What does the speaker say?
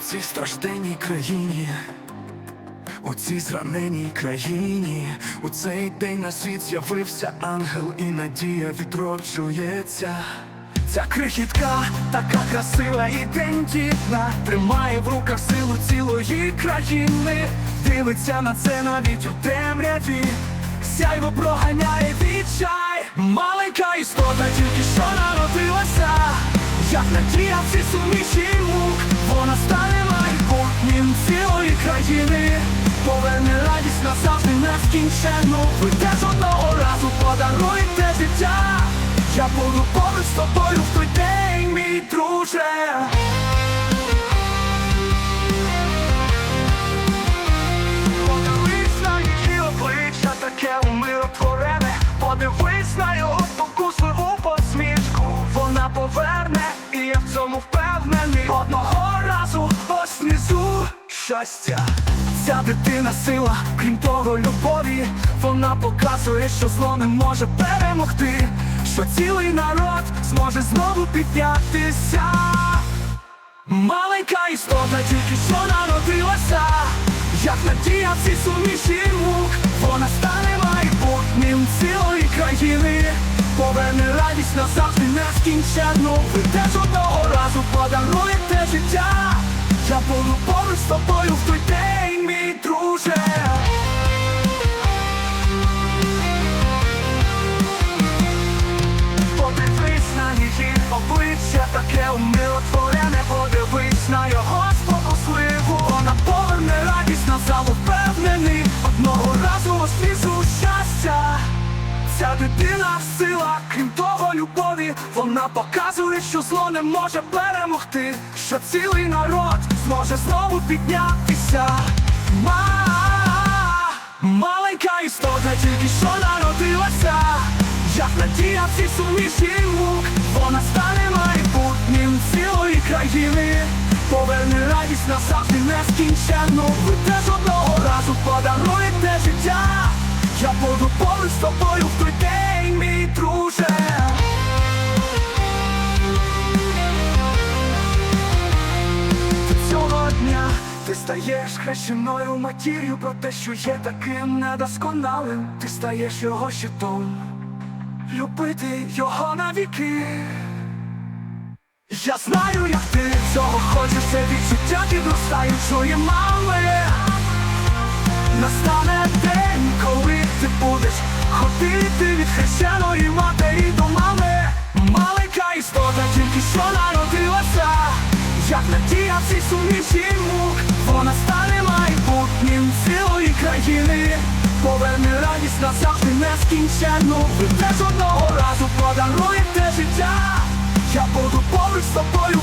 стражденній країні, у цій зраненій країні, у цей день на світ з'явився ангел, і надія відроджується. Ця крихітка, така красива і тендітна, тримає в руках силу цілої країни, дивиться на це навіть у темряві, сяйво проганяє відчай, маленька істота тільки що народилася, як надія всі суміші мук, вона стане майбутнім цілої країни, поверне радість назавжди нескінченну, ви теж одного разу подаруєте життя. Я буду поруч з тобою в той день, мій друже. Подивись на її обличчя, таке умиротворене. Подивись на його щастя. Ця дитина сила, крім того, любові. Вона показує, що зло не може перемогти. Що цілий народ зможе знову піднятися. Маленька істота тільки що народилася, як надія всі суміші мук, вона стане майбутнім цілої країни, поверне радість назавжди нескінченну. Ви теж одного разу подаруєте життя. Я буду поруч з тобою в той день, мій друже. Ця дитина сила, крім того любові. Вона показує, що зло не може перемогти. Що цілий народ зможе знову піднятися. Ма Маленька істота тільки що народилася. Як надія всі суміші мук, вона стане майбутнім цілої країни, поверне радість назавжди нескінченну. Ви теж одного разу подаруєте життя. Буду поруч з тобою в той день, мій друже. Цього дня ти стаєш хрещеною матір'ю про те, що є таким недосконалим. Ти стаєш його щитом любити його навіки. Я знаю, як ти цього хочеш, це відчуття підростаючої мами. Всі суміші мук, вона стане майбутнім цілої країни. Поверне радість назавжди нескінченну Ви теж одного разу подаруєте життя Я буду поруч з тобою